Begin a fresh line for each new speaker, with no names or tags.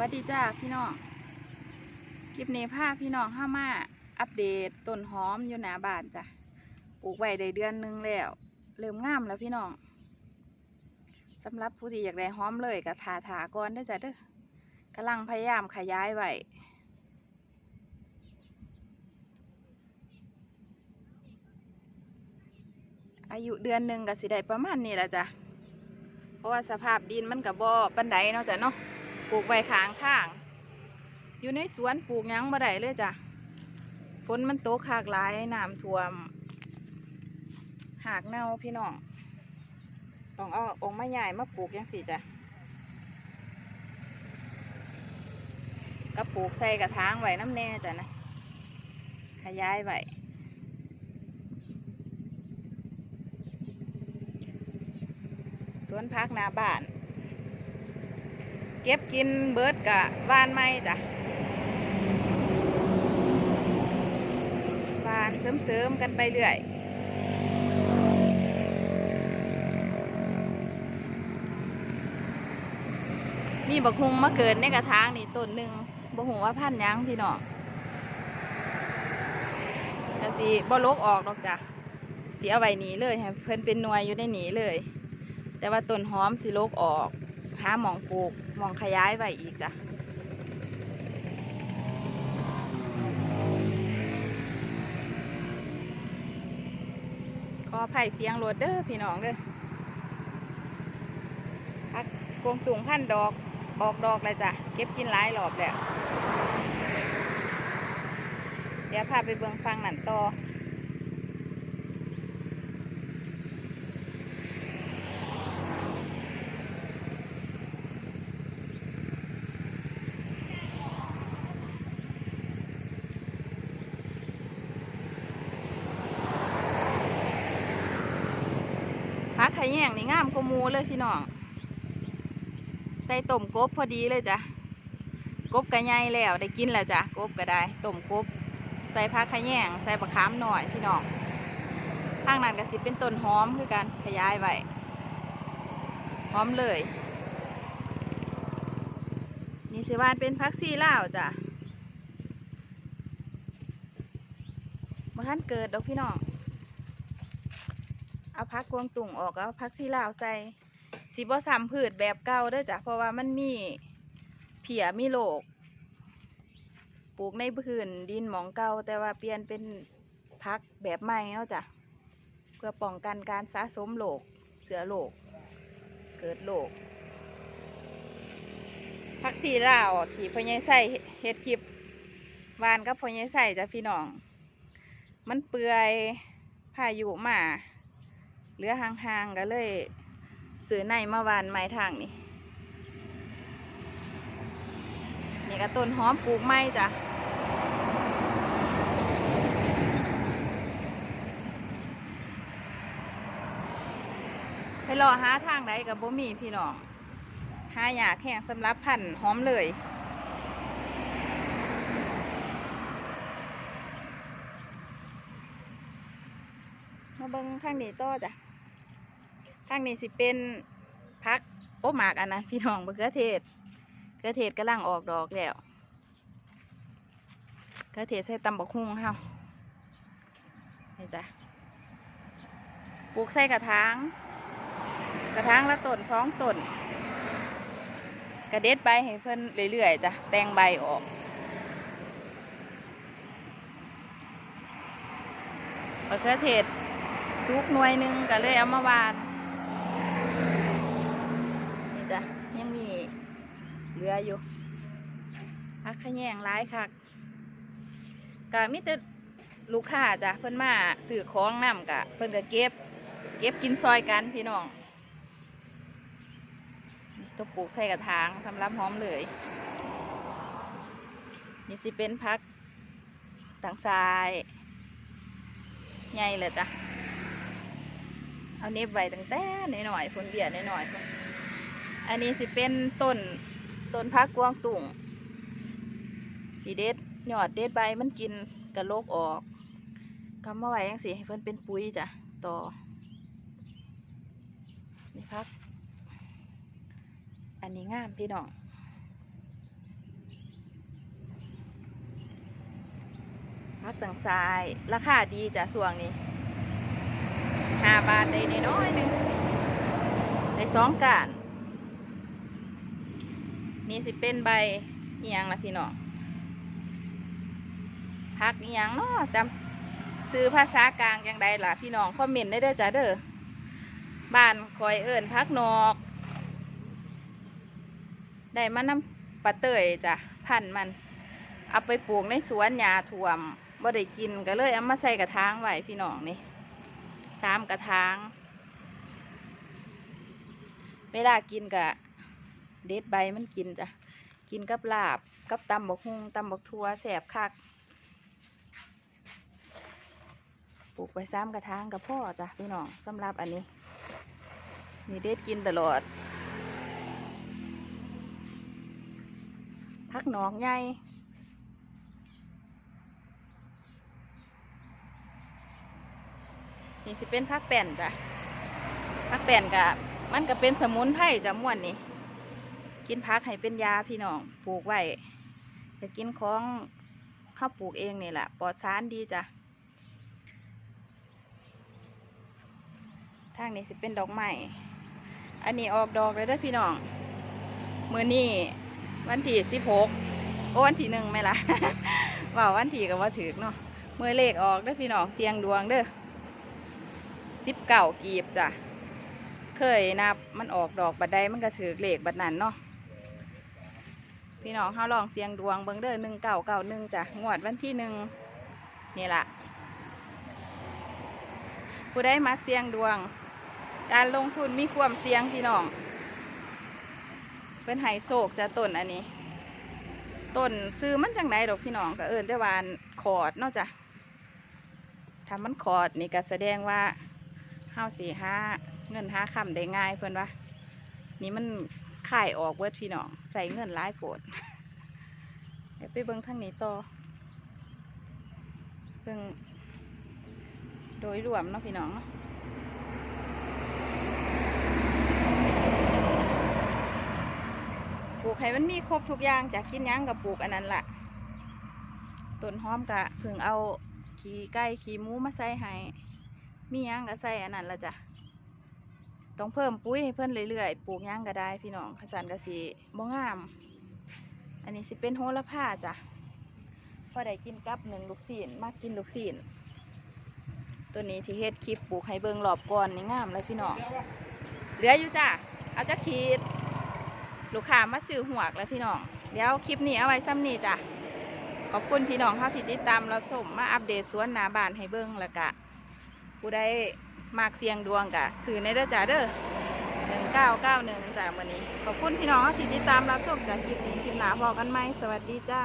วัสดีจ้าพี่น้อง คลิปนี้พาพี่น้องเข้ามาอัปเดตต้นหอมอยู่หนาบานจ้ะ ปลูกไว้ได้เดือนหนึงแล้ว เริ่มงามแล้วพี่น้องสำหรับผู้ที่อยากได้หอมเลยก็ทาทาก่อนด้จ้ะเด้อกำลังพยายามขยายไว้อายุเดือนหนึ่งก็สิได้ประมาณนี้แหละจ้ะ เพราะว่าสภาพดินมันกับบ่ปันไดเนาะจ้ะเนาะ ปลูกใบขางข้าง อยู่ในสวนปลูกยังบ่ได้เลยจ้ะ ฝนมันตกหากหลายน้ำท่วม หากเน่าพี่น้อง ต้องเอาออกมาใหญ่มาปลูกยังสิจ้ะก็ปลูกใส่กระถางไว้น้ำแน่จ้ะนะ ขยายไว้สวนพักหน้าบ้าน เก็บกินเบิร์ดกะบ้านไม่จ้ะบ้านเสริมๆกันไปเรื่อยมีบักฮุงมาเกิดในกระถางนี่ต้นหนึ่งบ่หูว่าพันยังพี่น้องแต่สิบ่ลกออกดอกจ้ะเสีเอาไว้หนีเลยให้เพิ่นเป็นหน่วยอยู่ในหนีเลย แต่ว่าต้นหอมสิลกออกหาหมองปลูก มองขยายไว้อีกจ้ะขอไผ่เสียงรถเด้อพี่น้องเด้อพักกวงตุงพันดอก ออกดอกเลยจ้ะ เก็บกินหลายรอบแล้ว เดี๋ยวพาไปเบิ่งฟังหนั่นต่อ พักขะแยง นี่งามกว่ามูเลยพี่น้อง ใส่ต้มกบพอดีเลยจ้ะ กบกระไงแล้วได้กินแล้วจ้ะ กบก็ได้ต้มกบ ใส่พักขะแยงใส่ปลาคามหน่อยพี่น้องข้างนั้นก็สิเป็นต้นหอมคือกันขยายไว้หอมเลย นี่สิว่าเป็นพักซีล่าวจ้ะมาท่านเกิดดอกพี่น้อง เอาพักกวงตุ่งออกเอาพักซีลาวใส่สีบ่ซ้ำพืชแบบเก่าเด้อจ้ะเพราะว่ามันมีเพียมีโรคปลูกในพื้นดินหมองเก่าแต่ว่าเปลี่ยนเป็นพักแบบใหม่เนาะจ้ะเพื่อป้องกันการสะสมโรคเสือโรคเกิดโรคพักซีลาวที่พ่อใหญ่ใส่เฮ็ดคลิปวานกับพ่อใหญ่ใส่จ้ะพี่น้อง มันเปื่อยพายุมา เหลือห่างๆก็เลยซื้อในมาวานไม้ทางนี่นี่ก็ต้นหอมปลูกไม้จ้ะไปรอหาทางใดกับบ่มีพี่น้องหาอยากแข่งสำรับพันหอมเลย มาเบิ่งข้างนี้ต่อจ้ะข้างนี้สิเป็นพักโอหมากอันนะพี่น้องมะเขือเทศมะเขือเทศกำลังออกดอกแล้วมะเขือเทศใส่ตำบักฮุ่งเฮานี่จ้ะปลูกใส่กระถาง กระถางละต้นสองต้นกระเด็ดใบให้เพิ่นเรื่อยๆจ้ะแตงใบออกมะเขือเทศ ซุกหน่วยหนึ่งก็เลยเอามาวานนี่จ้ะยังมีเหลืออยู่พักขแยงร้ายคักก็มิแต่ลูกค้าจ้ะเพิ่นมาสื่อของนำกะเพิ่นก็เก็บ เก็บกินซอยกันพี่น้องนี่ตัวปลูกใส่กระถางสำหรับหอมเลย นี่สิเป็นพักต่างทรายใหญ่เลยจ้ะ เอาเน็บใบตั้งแต่หน่อยๆผลเบี้ยหน่อยๆอันนี้สิเป็นต้นต้นพักกวางตุ่งสีเด็ดยอดเด็ดใบมันกินกระโลกออกคำว่าไว้ยังสิเพื่อนเป็นปุ๋ยจ้ะต่อนี่พัก อันนี้งามพี่น้องพักต่างทรายราคาดีจ้ะส่วงนี้ ห้าบาทได้น้อยหนึงได้สองการนี่สิเป็นใบเอียงละพี่น้องพักเอียงเนาะจำซื้อภาษากลางยังไดล่ะพี่น้องคอมเมนต์ได้เด้อจ้ะเด้อบ้านคอยเอิญพักนอก ได้มาน้ำปลาเตยจ้ะพันมันเอาไปปลูกในสวนหญ้าท่วมบ่ได้กินก็เลยเอามาใส่กระถางไว้พี่น้องนี่ สามกระถาง เวลากินกะเด็ดใบมันกินจ้ะ กินกับลาบ กับตำบกฮุงตำบกทัวแสบคัก ปลูกไปซ้ำกระถางกับพ่อจ้ะพี่น้องสำหรับอันนี้มีเด็ดกินตลอด พักหนองใหญ่ นี่สิเป็นพักแป่นจ้ะพักแป่นกะมันก็เป็นสมุนไพรจ้ะม่วนนี่ กินพักให้เป็นยาพี่น้องปลูกไว้จะกินของข้าวปลูกเองนี่แหละปลอดสารดีจ้ะทางนี้สิเป็นดอกไม้อันนี้ออกดอกเลยเด้อพี่น้อง มือนี่วันที่สิบหกโอ้วันที่หนึ่งไหมล่ะว่าวันที่ก็ว่าถือเนาะมือเลขออกเด้อพี่น้องเสียงดวงเด้อ สิบเก่ากีบจ้ะ เคยนับมันออกดอกบัดใดมันก็ถือเลขบัดนั้นเนาะ พี่น้องเขาลองเสียงดวงเบิ่งเด้อหนึ่งเก่าเก่าหนึ่งจ้ะ งวดวันที่หนึ่งนี่ละผู้ได้มักเสียงดวง การลงทุนมีความเสี่ยงพี่น้อง เป็นไฮโศกจะต้นอันนี้ ต้นซื้อมันจังไหนดอกพี่น้องก็เอิญได้วานขอดเนอกจากถ้ามันขอดนี่ก็แสดงว่า เฮาสี่ห้าเงินห้าคำได้ง่ายเพื่อนว่านี่มันขายออกเวิร์ดพี่น้องใส่เงินหลายโผดเดี๋ยวไปเบิ้งทางนี้ต่อเบิ้งโดยรวมเนาะพี่น้องปลูกให้มันมีครบทุกอย่างจากกินหยังกับปลูกอันนั้นละต้นหอมกะเพิ่งเอาขี้ไก่ขี้หมูมาใส่ให้ มีหยังก็ใส่อันนั้นละจ้ะต้องเพิ่มปุ๋ยให้เพิ่นเรื่อยๆปลูกย่างก็ได้พี่น้องขสันกระสีบ่งาม อันนี้สิเป็นโหระพาจ้ะพอได้กินกับหนึ่งลูกศีนมากกินลูกศีนตัวนี้ที่เฮ็ดคลิปปลูกให้เบิ่งรอบก่อนนี่งามเลยพี่น้องเหลืออยู่จ้ะเอาจะขีด ลูกค้ามาซื้อหวกแล้วพี่น้องเดี๋ยวคลิปนี้เอาไว้ซ้ำนี้จ้ะขอบคุณพี่น้องครับที่ติดตามรับชมมาอัปเดตสวนนาบานให้เบิ่งล้วก็ ผู้ได้มากเสียงดวงกะสื่อในเด้อจ้าเด้อหนึ่งเก้าเก้าหนึ่งจ้าวันนี้ ขอบคุณพี่น้องที่ติดตามรับชมจากคลิปนี้คลิปหนาพอกันไหมสวัสดีจ้า